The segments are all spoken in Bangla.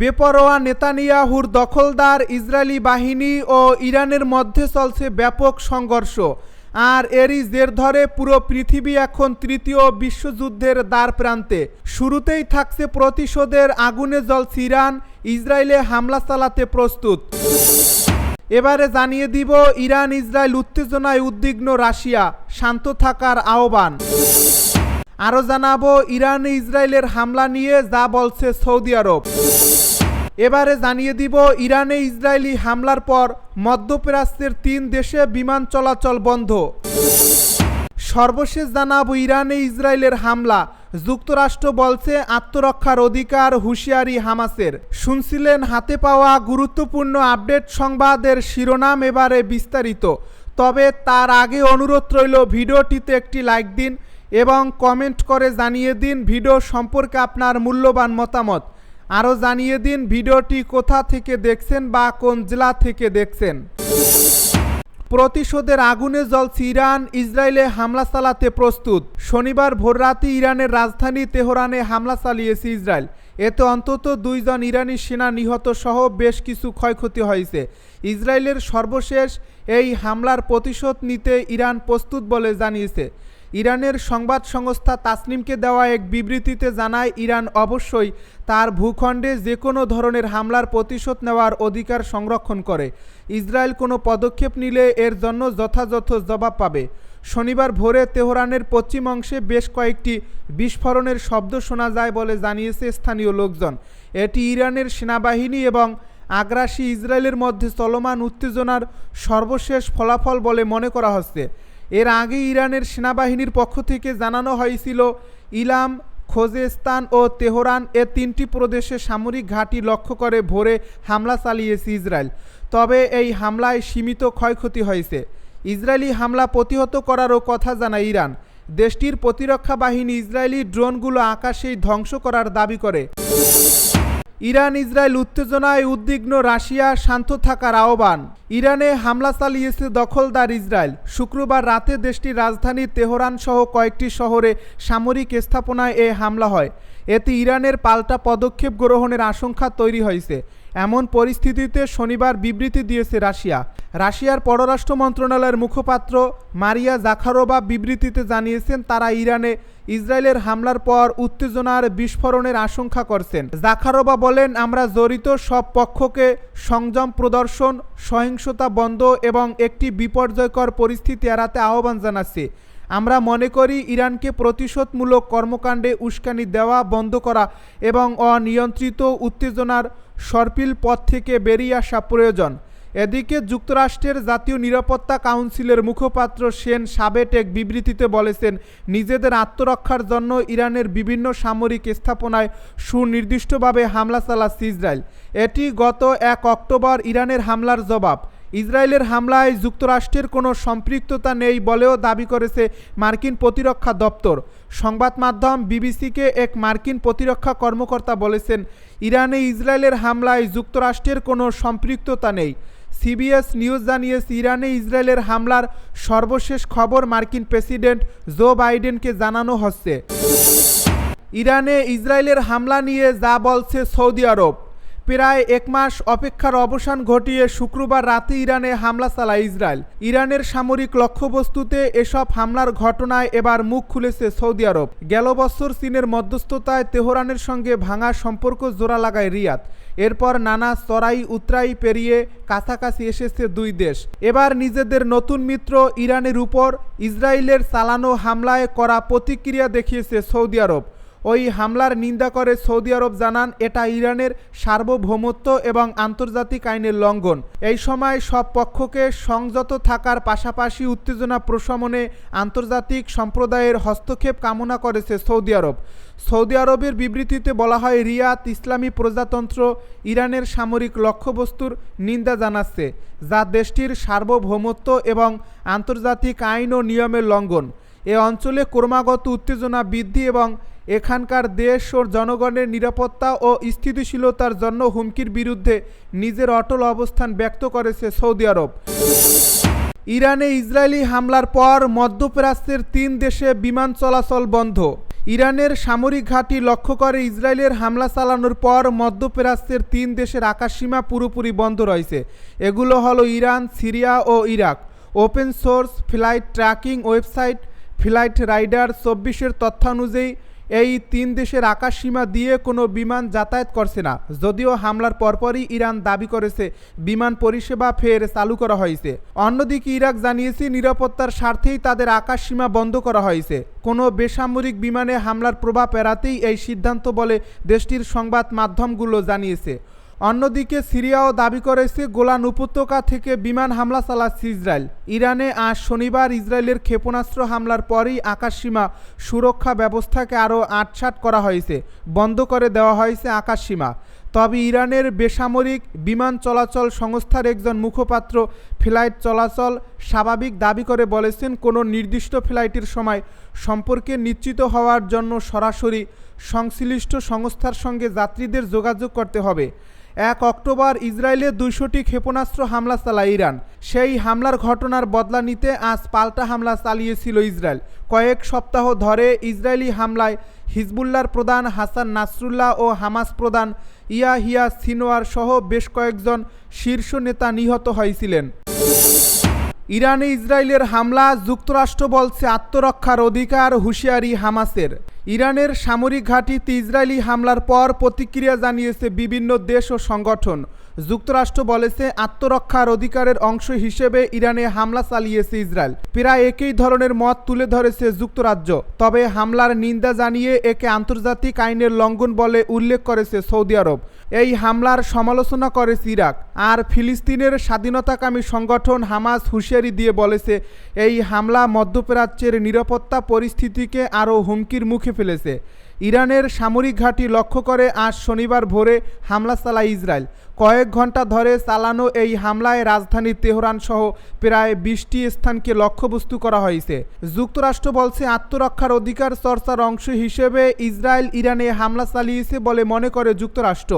বেপরোয়া নেতানিয়াহুর দখলদার ইসরায়েলি বাহিনী ও ইরানের মধ্যে চলছে ব্যাপক সংঘর্ষ। আর এরই জের ধরে পুরো পৃথিবী এখন তৃতীয় বিশ্বযুদ্ধের দ্বার প্রান্তে শুরুতেই থাকছে প্রতিশোধের আগুনে জ্বলছে ইরান, ইসরায়েলে হামলা চালাতে প্রস্তুত। এবারে জানিয়ে দিব ইরান ইসরায়েল উত্তেজনায় উদ্বিগ্ন রাশিয়া, শান্ত থাকার আহ্বান। আরও জানাব ইরান ইসরায়েলের হামলা নিয়ে যা বলছে সৌদি আরব। এবারে জানিয়ে দিব, ইরানে ইসরায়েলি হামলার পর মধ্যপ্রাচ্যের তিন দেশে বিমান চলাচল বন্ধ। সর্বশেষ জানাব, ইরানে ইসরায়েলের হামলা। যুক্তরাষ্ট্র বলছে, আত্মরক্ষার অধিকার হুঁশিয়ারি হামাসের। শুনছিলেন, হাতে পাওয়া গুরুত্বপূর্ণ আপডেট সংবাদের শিরোনাম এবারে বিস্তারিত। তবে তার আগে অনুরোধ রইল, ভিডিওটিতে একটি লাইক দিন এবং কমেন্ট করে জানিয়ে দিন, ভিডিও সম্পর্কে আপনার মূল্যবান মতামত। আরও জানিয়ে দিন ভিডিওটি কোথা থেকে দেখছেন বা কোন জেলা থেকে দেখছেন। প্রতিশোধের আগুনে জ্বলছে ইরান, ইসরায়েলে হামলা চালাতে প্রস্তুত। শনিবার ভোররাতে ইরানের রাজধানী তেহরানে হামলা চালিয়েছে ইসরায়েল। এতে অন্তত দুইজন ইরানি সেনা নিহত সহ বেশ কিছু ক্ষয়ক্ষতি হয়েছে। ইসরায়েলের সর্বশেষ এই হামলার প্রতিশোধ নিতে ইরান প্রস্তুত বলে জানিয়েছে। ইরানের সংবাদ সংস্থা তাসনিমকে দেওয়া এক বিবৃতিতে জানায়, ইরান অবশ্যই তার ভূখণ্ডে যে কোনো ধরনের হামলার প্রতিশোধ নেওয়ার অধিকার সংরক্ষণ করে। ইসরায়েল কোনো পদক্ষেপ নিলে এর জন্য যথাযথ জবাব পাবে। শনিবার ভোরে তেহরানের পশ্চিম অংশে বেশ কয়েকটি বিস্ফোরণের শব্দ শোনা যায় বলে জানিয়েছে স্থানীয় লোকজন। এটি ইরানের সেনাবাহিনী এবং আগ্রাসী ইসরায়েলের মধ্যে চলমান উত্তেজনার সর্বশেষ ফলাফল বলে মনে করা হচ্ছে। এর আগে ইরানের সেনাবাহিনীর পক্ষ থেকে জানানো হয়েছিল, ইলাম, খোজেস্তান ও তেহরান এ তিনটি প্রদেশে সামরিক ঘাঁটি লক্ষ্য করে ভোরে হামলা চালিয়েছে ইসরায়েল। তবে এই হামলায় সীমিত ক্ষয়ক্ষতি হয়েছে। ইসরায়েলি হামলা প্রতিহত করারও কথা জানায় ইরান। দেশটির প্রতিরক্ষা বাহিনী ইসরায়েলি ড্রোনগুলো আকাশেই ধ্বংস করার দাবি করে। ইরান ইসরায়েল উত্তেজনায় উদ্বিগ্ন রাশিয়া শান্ত থাকার আহ্বান। ইরানে হামলা চালিয়েছে দখলদার ইসরায়েল। শুক্রবার রাতে দেশটির রাজধানী তেহরান সহ কয়েকটি শহরে সামরিক স্থাপনায় এ হামলা হয়। এতে ইরানের পাল্টা পদক্ষেপ গ্রহণের আশঙ্কা তৈরি হয়েছে। এমন পরিস্থিতিতে শনিবার বিবৃতি দিয়েছে রাশিয়া। রাশিয়ার পররাষ্ট্র মন্ত্রণালয়ের মুখপাত্র মারিয়া জাখারোবা বিবৃতিতে জানিয়েছেন, তারা ইরানে ইসরায়েলের হামলার পর উত্তেজনার বিস্ফোরণের আশঙ্কা করছেন। জাখারোবা বলেন, আমরা জড়িত সব পক্ষকে সংযম, প্রদর্শন, সহিংসতা বন্ধ এবং একটি বিপর্যয়কর পরিস্থিতি এড়াতে আহ্বান জানাচ্ছি। আমরা মনে করি ইরানকে প্রতিশোধমূলক কর্মকাণ্ডে উস্কানি দেওয়া, বন্ধ করা এবং অনিয়ন্ত্রিত উত্তেজনার সর্পিল পথ থেকে বেরিয়ে আসা প্রয়োজন। এদিকে যুক্তরাষ্ট্রের জাতীয় নিরাপত্তা কাউন্সিলের মুখপাত্র সেন সাবেট এক বিবৃতিতে বলেছেন, নিজেদের আত্মরক্ষার জন্য ইরানের বিভিন্ন সামরিক স্থাপনায় সুনির্দিষ্টভাবে হামলা চালাচ্ছে ইসরায়েল। এটি গত এক অক্টোবর ইরানের হামলার জবাব। ইসরায়েলের হামলায় যুক্তরাষ্ট্রের কোনো সম্পৃক্ততা নেই বলেও দাবি করেছে মার্কিন প্রতিরক্ষা দপ্তর। সংবাদ মাধ্যম বিবিসিকে এক মার্কিন প্রতিরক্ষা কর্মকর্তা বলেছেন, ইরানে ইসরায়েলের হামলায় যুক্তরাষ্ট্রের কোনো সম্পৃক্ততা নেই। সিবিএস নিউজ জানিয়েছে, ইরানে ইসরায়েলের হামলার সর্বশেষ খবর মার্কিন প্রেসিডেন্ট জো বাইডেনকে জানানো হচ্ছে। ইরানে ইসরায়েলের হামলা নিয়ে যা বলছে সৌদি আরব। প্রায় এক মাস অপেক্ষার অবসান ঘটিয়ে শুক্রবার রাতে ইরানে হামলা চালায় ইসরায়েল। ইরানের সামরিক লক্ষ্যবস্তুতে এসব হামলার ঘটনায় এবার মুখ খুলেছে সৌদি আরব। গেল বছর চীনের মধ্যস্থতায় তেহরানের সঙ্গে ভাঙা সম্পর্ক জোড়া লাগায় রিয়াদ। এরপর নানা চড়াই উতরাই পেরিয়ে কাছাকাছি এসেছে দুই দেশ। এবার নিজেদের নতুন মিত্র ইরানের উপর ইসরায়েলের চালানো হামলায় করা প্রতিক্রিয়া দেখিয়েছে সৌদি আরব। ওই হামলার নিন্দা করে সৌদি আরব জানান, এটা ইরানের সার্বভৌমত্ব এবং আন্তর্জাতিক আইনের লঙ্ঘন। এই সময় সব পক্ষকে সংযত থাকার পাশাপাশি উত্তেজনা প্রশমনে আন্তর্জাতিক সম্প্রদায়ের হস্তক্ষেপ কামনা করেছে সৌদি আরব। সৌদি আরবের বিবৃতিতে বলা হয় রিয়াত ইসলামী প্রজাতন্ত্র ইরানের সামরিক লক্ষ্যবস্তুর নিন্দা জানাচ্ছে, যা দেশটির সার্বভৌমত্ব এবং আন্তর্জাতিক আইন ও নিয়মের লঙ্ঘন। এ অঞ্চলে ক্রমাগত উত্তেজনা বৃদ্ধি এবং এখানকার দেশ ও জনগণের নিরাপত্তা ও স্থিতিশীলতার জন্য হুমকির বিরুদ্ধে নিজের অটল অবস্থান ব্যক্ত করেছে সৌদি আরব। ইরানে ইসরায়েলি হামলার পর মধ্যপ্রাচ্যের তিন দেশে বিমান চলাচল বন্ধ। ইরানের সামরিক ঘাঁটি লক্ষ্য করে ইসরায়েলের হামলা চালানোর পর মধ্যপ্রাচ্যের তিন দেশের আকাশসীমা পুরোপুরি বন্ধ রয়েছে। এগুলো হলো ইরান, সিরিয়া ও Iraq. Open source flight tracking website, Flightradar, চব্বিশের তথ্যানুযায়ী এই তিন দেশের আকাশসীমা দিয়ে কোনো বিমান যাতায়াত করছে না, যদিও হামলার পরপরই ইরান দাবি করেছে বিমান পরিষেবা ফের চালু করা হয়েছে। অন্যদিকে ইরাক জানিয়েছে নিরাপত্তার স্বার্থেই তাদের আকাশসীমা বন্ধ করা হয়েছে। কোনো বেসামরিক বিমানে হামলার প্রভাব এড়াতেই এই সিদ্ধান্ত বলে দেশটির সংবাদ মাধ্যমগুলো জানিয়েছে। অন্যদিকে সিরিয়াও দাবি করেছে গোলান উপত্যকা থেকে বিমান হামলা চালাচ্ছে ইসরায়েল। ইরানে আজ শনিবার ইসরায়েলের ক্ষেপণাস্ত্র হামলার পরই আকাশসীমা সুরক্ষা ব্যবস্থাকে আরও আটসাট করা হয়েছে, বন্ধ করে দেওয়া হয়েছে আকাশসীমা। তবে ইরানের বেসামরিক বিমান চলাচল সংস্থার একজন মুখপাত্র ফ্লাইট চলাচল স্বাভাবিক দাবি করে বলেছেন, কোনো নির্দিষ্ট ফ্লাইটের সময় সম্পর্কে নিশ্চিত হওয়ার জন্য সরাসরি সংশ্লিষ্ট সংস্থার সঙ্গে যাত্রীদের যোগাযোগ করতে হবে। এক অক্টোবর ইসরায়েলে দুইশোটি ক্ষেপণাস্ত্র হামলা চালায় ইরান। সেই হামলার ঘটনার বদলা নিতে আজ পাল্টা হামলা চালিয়েছিল ইসরায়েল। কয়েক সপ্তাহ ধরে ইসরায়েলি হামলায় হিজবুল্লার প্রধান হাসান নাসরুল্লাহ ও হামাস প্রধান ইয়াহিয়া সিনোয়ার সহ বেশ কয়েকজন শীর্ষ নেতা নিহত হয়েছিলেন। ইরানে ইসরায়েলের হামলা, যুক্তরাষ্ট্র বলছে আত্মরক্ষার অধিকার হুঁশিয়ারি হামাসের। ইরানের সামরিক ঘাঁটিতে ইসরায়েলি হামলার পর প্রতিক্রিয়া জানিয়েছে বিভিন্ন দেশ ও সংগঠন। যুক্তরাষ্ট্র বলেছে, আত্মরক্ষার অধিকারের অংশ হিসেবে ইরানে হামলা চালিয়েছে ইসরায়েল। প্রায় একই ধরনের মত তুলে ধরেছে যুক্তরাজ্য। তবে হামলার নিন্দা জানিয়ে একে আন্তর্জাতিক আইনের লঙ্ঘন বলে উল্লেখ করেছে সৌদি আরব। এই হামলার সমালোচনা করেছে ইরাক। আর ফিলিস্তিনের স্বাধীনতাকামী সংগঠন হামাস হুঁশিয়ারি দিয়ে বলেছে, এই হামলা মধ্যপ্রাচ্যের নিরাপত্তা পরিস্থিতিকে আরও হুমকির মুখে ফেলেছে। ইরানের সামরিক ঘাঁটি লক্ষ্য করে আজ শনিবার ভোরে হামলা চালায় ইসরায়েল। কয়েক ঘণ্টা ধরে চালানো এই হামলায় রাজধানী তেহরান সহ প্রায় বিশটি স্থানকে লক্ষ্যবস্তু করা হয়েছে। যুক্তরাষ্ট্র বলছে আত্মরক্ষার অধিকার চর্চার অংশ হিসেবে ইসরায়েল ইরানে হামলা চালিয়েছে বলে মনে করে যুক্তরাষ্ট্র।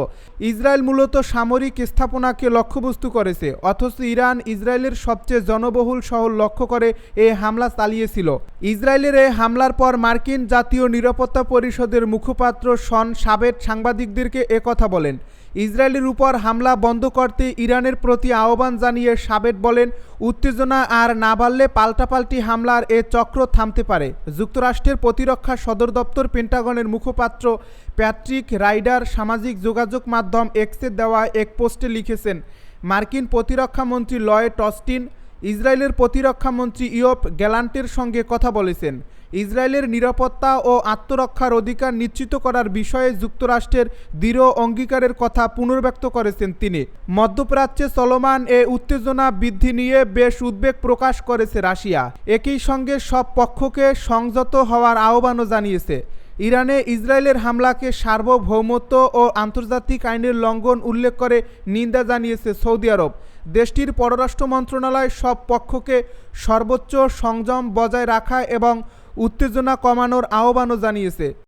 ইসরায়েল মূলত সামরিক স্থাপনাকে লক্ষ্যবস্তু করেছে, অথচ ইরান ইসরায়েলের সবচেয়ে জনবহুল শহর লক্ষ্য করে এ হামলা চালিয়েছিল। ইসরায়েলের এ হামলার পর মার্কিন জাতীয় নিরাপত্তা পরিষদের মুখপাত্র শন সাবেট সাংবাদিকদেরকে একথা বলেন। ইসরায়েলের উপর হামলা বন্ধ করতে ইরানের প্রতি আহ্বান জানিয়ে সাবেট বলেন, উত্তেজনা আর না বাড়লে পাল্টাপাল্টি হামলার এ চক্র থামতে পারে। যুক্তরাষ্ট্রের প্রতিরক্ষা সদর দপ্তর পেন্টাগনের মুখপাত্র প্যাট্রিক রাইডার সামাজিক যোগাযোগ মাধ্যম এক্সে দেওয়া এক পোস্টে লিখেছেন, মার্কিন প্রতিরক্ষা মন্ত্রী লয়ে টস্টিন ইসরায়েলের প্রতিরক্ষামন্ত্রী ইয়প গ্যালান্টের সঙ্গে কথা বলেছেন। ইসরায়েলের নিরাপত্তা ও আত্মরক্ষার অধিকার নিশ্চিত করার বিষয়ে যুক্তরাষ্ট্রের দৃঢ় অঙ্গীকারের কথা পুনর্ব্যক্ত করেছেন তিনি। মধ্যপ্রাচ্যে চলমান এ উত্তেজনা বৃদ্ধি নিয়ে বেশ উদ্বেগ প্রকাশ করেছে রাশিয়া। একই সঙ্গে সব পক্ষকে সংযত হওয়ার আহ্বানও জানিয়েছে। ইরানে ইসরায়েলের হামলাকে সার্বভৌমত্ব ও আন্তর্জাতিক আইনের লঙ্ঘন উল্লেখ করে নিন্দা জানিয়েছে সৌদি আরব। দেশটির পররাষ্ট্র মন্ত্রণালয় সব পক্ষকে সর্বোচ্চ সংযম বজায় রাখা এবং উত্তেজনা কমানোর আহ্বানও জানিয়েছে।